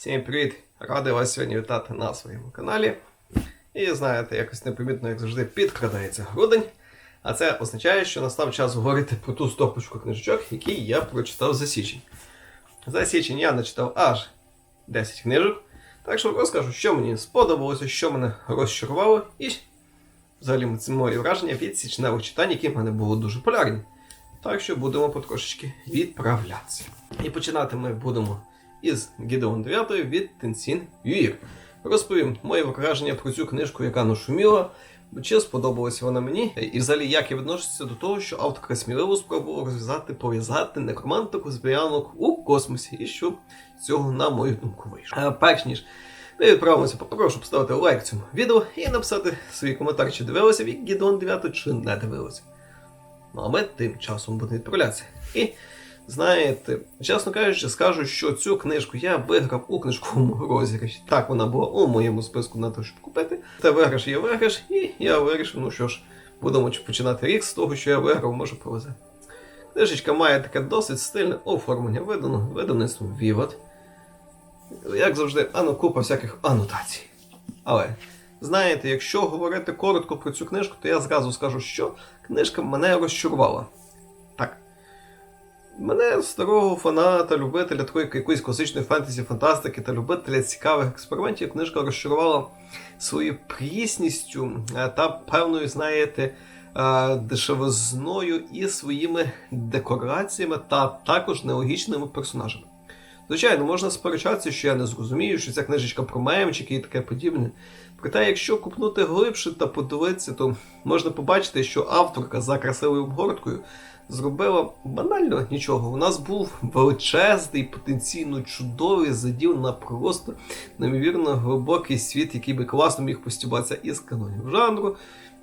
Всім привіт! Радий вас сьогодні вітати на своєму каналі. І знаєте, якось непомітно, як завжди, підкрадається грудень. А це означає, що настав час говорити про ту стопочку книжечок, які я прочитав за січень. За січень я начитав аж 10 книжок. Так що розкажу, що мені сподобалося, що мене розчарувало, і взагалі мої враження від січневих читань, які в мене були дуже полярні. Так що будемо потрошечки відправлятися. І починати ми будемо із Гідеон 9 від Тенсін Юїр. Розповім моє враження про цю книжку, яка нашуміла, чи сподобалася вона мені, і взагалі як я відношуся до того, що авторка сміливо спробувала розв'язати, пов'язати некромантику з біянок у космосі, і що цього, на мою думку, вийшло. Перш ніж ми відправимося, попрошу поставити лайк цьому відео і написати свій коментар, чи дивилися від Гідеон 9, чи не дивилися. Ну а ми тим часом будемо відправлятися. І знаєте, чесно кажучи, скажу, що цю книжку я виграв у книжковому розіграші. Так вона була у моєму списку на те, щоб купити. Та виграш є виграш, і я вирішив, ну що ж, будемо починати рік з того, що я виграв, може повезе. Книжечка має таке досить стильне оформлення, видано видавництвом Vivat. Як завжди, ану, купа всяких анотацій. Але, знаєте, якщо говорити коротко про цю книжку, то я зразу скажу, що книжка мене розчарувала. Мене старого фаната, любителя такої якоїсь класичної фентезі, фантастики та любителя цікавих експериментів, книжка розчарувала своєю прісністю е, та певною, знаєте, е, дешевизною і своїми декораціями та також нелогічними персонажами. Звичайно, можна сперечатися, що я не зрозумію, що ця книжечка про мемчики і таке подібне. Проте, якщо купнути глибше та подивитися, то можна побачити, що авторка за красивою обгорткою зробила банально нічого. У нас був величезний, потенційно чудовий заділ на просто неймовірно глибокий світ, який би класно міг постібатися із канонів жанру,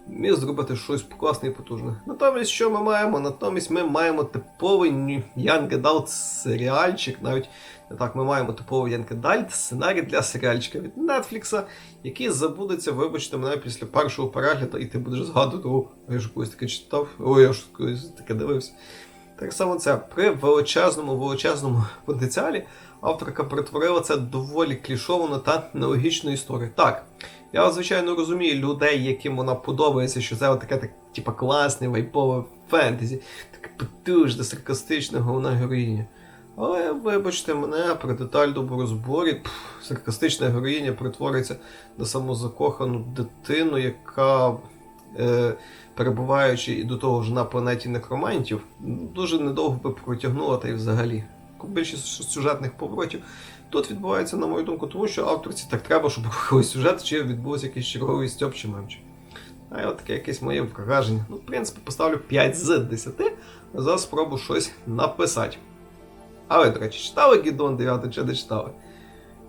міг зробити щось класне і потужне. Натомість, що ми маємо? Натомість ми маємо типовий Young Adult серіальчик, навіть так, ми маємо типовий Adult сценарій для серіальчика від Netflix, який забудеться, вибачте мене після першого перегляду, і ти будеш згадувати, о, я ж колись таке читав, о, я ж колись таке дивився. Так само це при величезному, величезному потенціалі авторка перетворила це доволі клішовану та нелогічну історію. Так, я звичайно розумію людей, яким вона подобається, що це таке так, типа класне, вайпове фентезі, таке потужне, саркастичне головна героїня. Але вибачте мене, при детальному розборі пф, саркастична героїня притвориться на самозакохану дитину, яка, е, перебуваючи і до того ж на планеті некромантів, дуже недовго би протягнула та й взагалі. Більшість сюжетних поворотів тут відбувається, на мою думку, тому що авторці так треба, щоб рухався сюжет, чи відбувся якийсь черговий стьоп чи мемчик. А от таке якесь моє враження. Ну, в принципі, поставлю 5 з 10 за спробу щось написати. А ви, до речі, читали Гідон 9 чи не читали?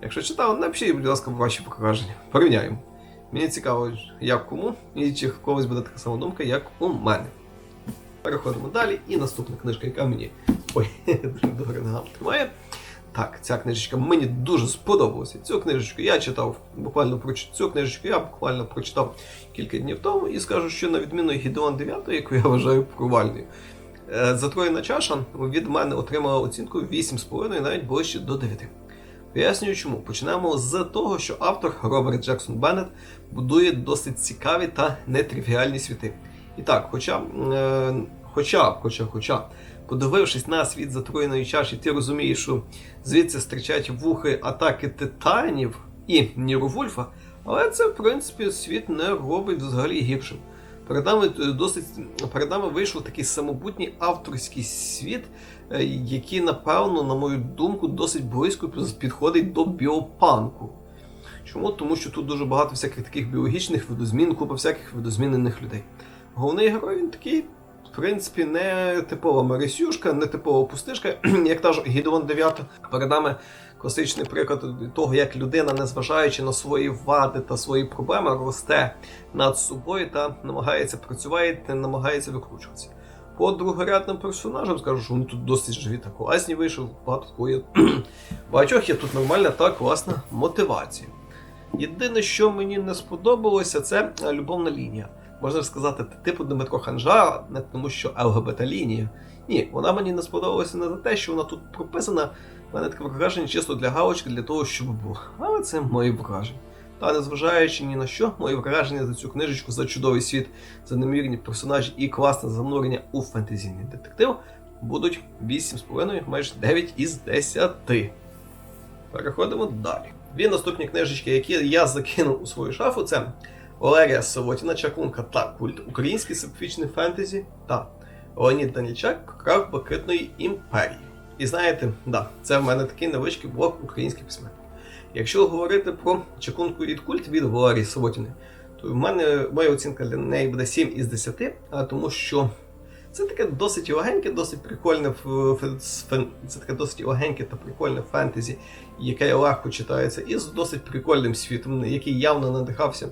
Якщо читали, напишіть, будь ласка, ваші враження. Порівняємо. Мені цікаво, як кому, і чи в когось буде така сама думка, як у мене. Переходимо далі. І наступна книжка, яка мені. Ой, добре ногам тримає. Так, ця книжечка мені дуже сподобалася. Цю книжечку я читав буквально проч... цю книжечку я буквально прочитав кілька днів тому і скажу, що на відміну від Гідеон 9, яку я вважаю провальною. Е, Затроєна чаша від мене отримала оцінку 8,5 навіть ближче до 9. Пояснюю чому. Почнемо з того, що автор Роберт Джексон Беннет будує досить цікаві та нетривіальні світи. І так, хоча, е, хоча, хоча, хоча, подивившись на світ затроєної чаші, ти розумієш, що звідси стрічать вухи атаки титанів і Нірувульфа, але це, в принципі, світ не робить взагалі гіршим. Перед нами досить перед нами вийшов такий самобутній авторський світ, е, який, напевно, на мою думку, досить близько підходить до біопанку. Чому? Тому що тут дуже багато всяких таких біологічних видозмін, купа всяких видозмінених людей. Головний герой він такий, в принципі, не типова Марисюшка, не типова пустишка, як та ж Гідеон 9. Перед нами класичний приклад того, як людина, незважаючи на свої вади та свої проблеми, росте над собою та намагається працювати, намагається викручуватися. По другорядним персонажам скажу, що вони тут досить живі та класні вийшов. Багато такої багатьох є тут нормальна та класна мотивація. Єдине, що мені не сподобалося, це любовна лінія. Можна сказати, типу Дмитро Ханжа, не тому що ЛГБТ лінія. Ні, вона мені не сподобалася не за те, що вона тут прописана У мене таке враження чисто для галочки, для того, щоб було. Але це мої враження. Та незважаючи ні на що, мої враження за цю книжечку, за чудовий світ, за немірні персонажі і класне занурення у фентезійний детектив будуть 8,5, майже 9 із 10. Переходимо далі. Дві наступні книжечки, які я закинув у свою шафу, це Валерія Солотіна, Чаклунка та Культ, український сапфічний фентезі та Леонід Данічак, Крав Блакитної імперії. І знаєте, да, це в мене такий невеличкий блок українських письменників. Якщо говорити про чаклунку від культ від Валерії Солотіни, то в мене моя оцінка для неї буде 7 із 10, а тому що це таке досить легеньке, досить прикольне це таке досить легеньке та прикольне фентезі, яке легко читається, і з досить прикольним світом, який явно надихався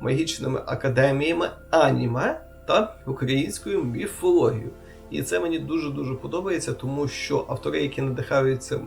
магічними академіями аніме та українською міфологією. І це мені дуже-дуже подобається, тому що автори, які надихаються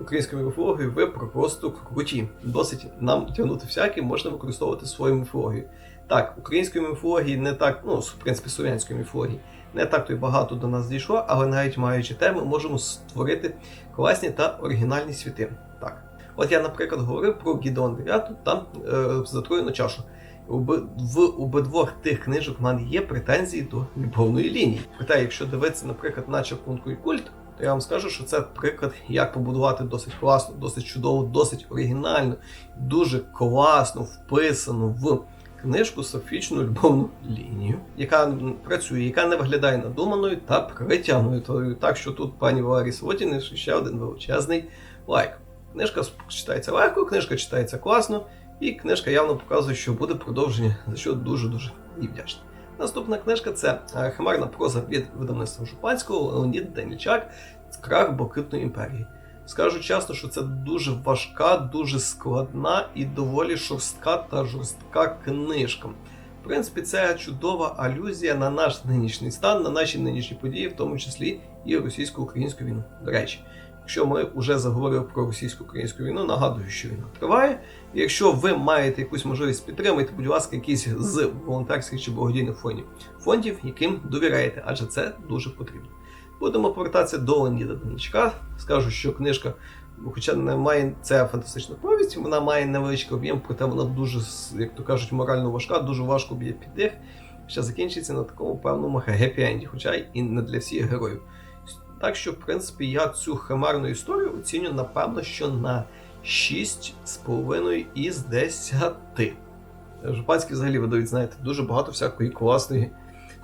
українською міфологією, ви просто круті. Досить нам тягнути всяке, можна використовувати свою міфологію. Так, української міфології не так, ну, в принципі, слов'янської міфології, не так то й багато до нас дійшло, але навіть маючи те, ми можемо створити класні та оригінальні світи. Так. От я, наприклад, говорив про Гідеон 9 та е, Затруєну чашу. В обидвох тих книжок в мене є претензії до любовної лінії. Проте, якщо дивитися, наприклад, на чаклунку і культ, то я вам скажу, що це приклад, як побудувати досить класно, досить чудово, досить оригінально, дуже класно вписано в книжку софічну любовну лінію, яка працює, яка не виглядає надуманою та притягнутою. Так що тут пані Валерій Свотіни ще один величезний лайк. Книжка читається легко, книжка читається класно, і книжка явно показує, що буде продовження, за що дуже-дуже їй вдячний. Наступна книжка це е, химерна проза від видавництва Жупанського Леонід Данічак Крах Блакитної імперії. Скажу чесно, що це дуже важка, дуже складна і доволі шорстка та жорстка книжка. В принципі, це чудова алюзія на наш нинішній стан, на наші нинішні події, в тому числі і російсько-українську війну. До речі, якщо ми вже заговорили про російсько-українську війну, нагадую, що війна триває. Якщо ви маєте якусь можливість підтримати, будь ласка, якийсь з волонтерських чи благодійних фондів, фондів, яким довіряєте, адже це дуже потрібно. Будемо повертатися до Леоніда Даничка. Скажу, що книжка, хоча не має це фантастична повість, вона має невеличкий об'єм, проте вона дуже, як то кажуть, морально важка, дуже важко б'є під дих. Ще закінчиться на такому певному гепі-енді, хоча і не для всіх героїв. Так що, в принципі, я цю химерну історію оціню, напевно, що на 6,5 із 10. Жупанські взагалі видають, знаєте, дуже багато всякої класної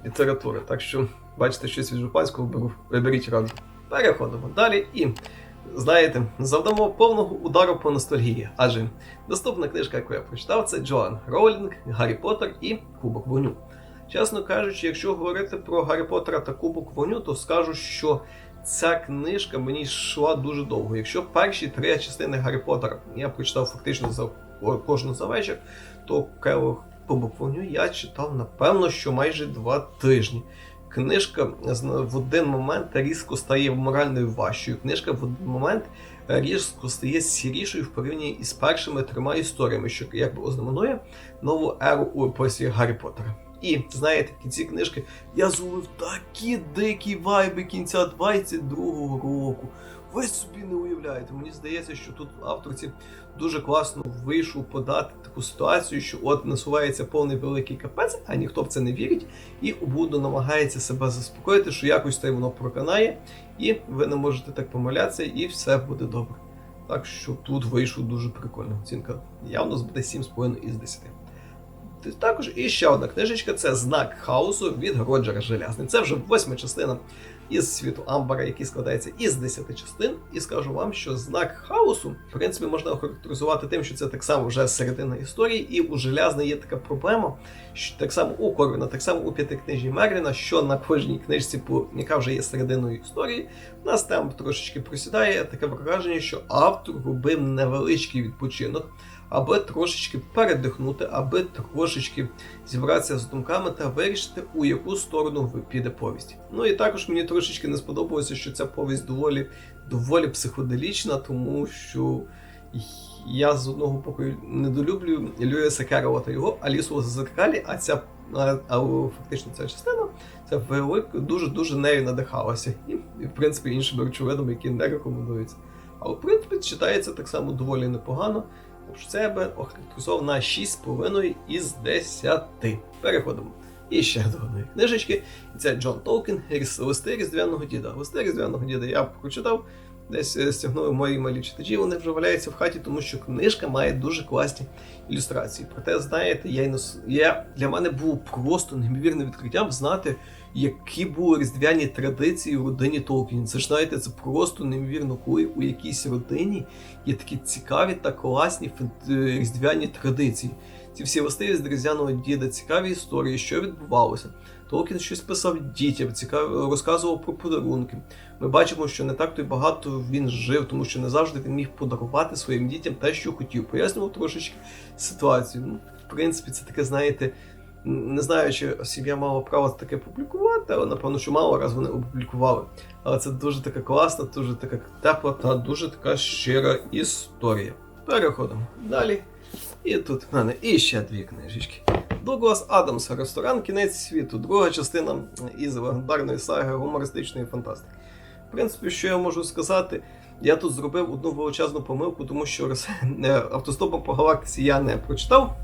літератури. Так що, бачите, щось від Жупанського беру, виберіть раджу. Переходимо далі і, знаєте, завдамо повного удару по ностальгії. Адже наступна книжка, яку я прочитав, це Джоан Роулінг, Гаррі Поттер і Кубок вогню. Чесно кажучи, якщо говорити про Гаррі Поттера та Кубок вогню, то скажу, що ця книжка мені йшла дуже довго. Якщо перші три частини Гаррі Поттера я прочитав фактично за кожну за вечір, то Кубок вогню я читав напевно, що майже два тижні. Книжка в один момент різко стає моральною важчою. Книжка в один момент різко стає сірішою в порівнянні із першими трьома історіями, що якби ознаменує нову еру у епосі Гаррі Поттера. І знаєте, в кінці книжки я зловив такі дикі вайби кінця 22-го року. Ви собі не уявляєте. Мені здається, що тут авторці дуже класно вийшов подати таку ситуацію, що от насувається повний великий капець, а ніхто в це не вірить, і Убуду намагається себе заспокоїти, що якось та воно проканає, і ви не можете так помилятися, і все буде добре. Так що тут вийшов дуже прикольна оцінка. Явно буде 7,5 із 10. Також і ще одна книжечка це знак хаосу від Роджера Желязний. Це вже восьма частина із світу Амбара, який складається із 10 частин. І скажу вам, що знак хаосу, в принципі, можна охарактеризувати тим, що це так само вже середина історії, і у Желязний є така проблема, що так само у Корвіна, так само у п'ятикнижі Мерліна, що на кожній книжці, яка вже є серединою історії, нас там трошечки просідає таке враження, що автор робив невеличкий відпочинок аби трошечки передихнути, аби трошечки зібратися з думками та вирішити, у яку сторону піде повість. Ну і також мені трошечки не сподобалося, що ця повість доволі доволі психоделічна, тому що я з одного боку недолюблюю Льюіса Керрова та його Алісу в зеркалі, а ця а, а фактично ця частина це велик дуже дуже нею надихалася. І, в принципі іншими речовинами, які не рекомендуються. Але в принципі читається так само доволі непогано. Це охарактеризував на 6,5 із 10. Переходимо. І ще до одної книжечки. І це Джон Толкін, «Ріс- листи Різдвяного діда. Листи Різдвяного діда я прочитав, десь е, стягнули мої малі читачі, вони вже валяються в хаті, тому що книжка має дуже класні ілюстрації. Проте, знаєте, я, я для мене було просто неймовірним відкриттям знати, які були різдвяні традиції у родині Толкін. Це ж знаєте, це просто неймовірно, коли у якійсь родині є такі цікаві та класні е, різдвяні традиції. Ці всі властиві з різдвяного діда, цікаві історії, що відбувалося. Толкін щось писав дітям, цікав... розказував про подарунки. Ми бачимо, що не так то й багато він жив, тому що не завжди він міг подарувати своїм дітям те, що хотів. Пояснював трошечки ситуацію. Ну, в принципі, це таке, знаєте, не знаю, чи сім'я мала право таке публікувати, але напевно, що мало раз вони опублікували. Але це дуже така класна, дуже така тепла та дуже така щира історія. Переходимо далі. І тут в мене іще дві книжечки. Дуглас Адамс Ресторан Кінець світу. Друга частина із легендарної саги гумористичної фантастики. В принципі, що я можу сказати, я тут зробив одну величезну помилку, тому що автостопом по галактиці я не прочитав.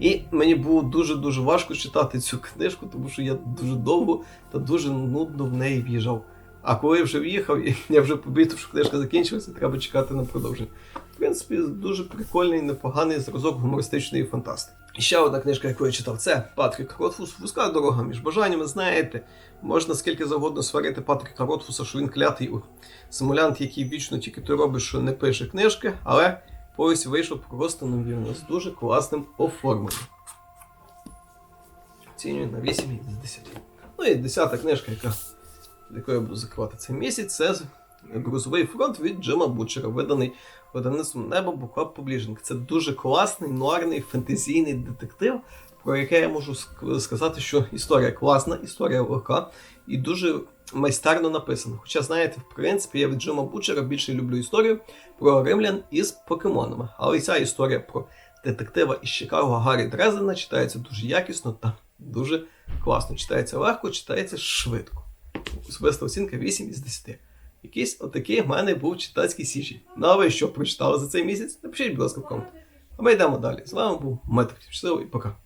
І мені було дуже-дуже важко читати цю книжку, тому що я дуже довго та дуже нудно в неї в'їжджав. А коли я вже в'їхав, я вже побачив, що книжка закінчилася, треба чекати на продовження. В принципі, дуже прикольний, непоганий зразок гумористичної фантастики. І ще одна книжка, яку я читав, це Патрік Ротфус Вузька дорога між бажаннями. Знаєте, можна скільки завгодно сварити Патріка Ротфуса, що він клятий симулянт, який вічно тільки то робить, що не пише книжки, але повість вийшов просто невірно, з дуже класним оформленням. Оцінюю на 8 із 10. Ну і десята книжка, яка, якою я буду закривати цей місяць, це Грузовий фронт від Джима Бучера, виданий видавництвом Небо Буклаб Publishing. Це дуже класний, нуарний, фентезійний детектив, про яке я можу сказати, що історія класна, історія легка і дуже майстерно написана. Хоча, знаєте, в принципі, я від Джима Бучера більше люблю історію про римлян із покемонами. Але ця історія про детектива із Чикаго Гаррі Дрезена читається дуже якісно та дуже класно. Читається легко, читається швидко. Особиста оцінка 8 із 10. Якийсь отакий в мене був читацький січень. Ну а ви що прочитали за цей місяць? Напишіть, будь ласка, в комент. А ми йдемо далі. З вами був Метр. Щасливо і пока.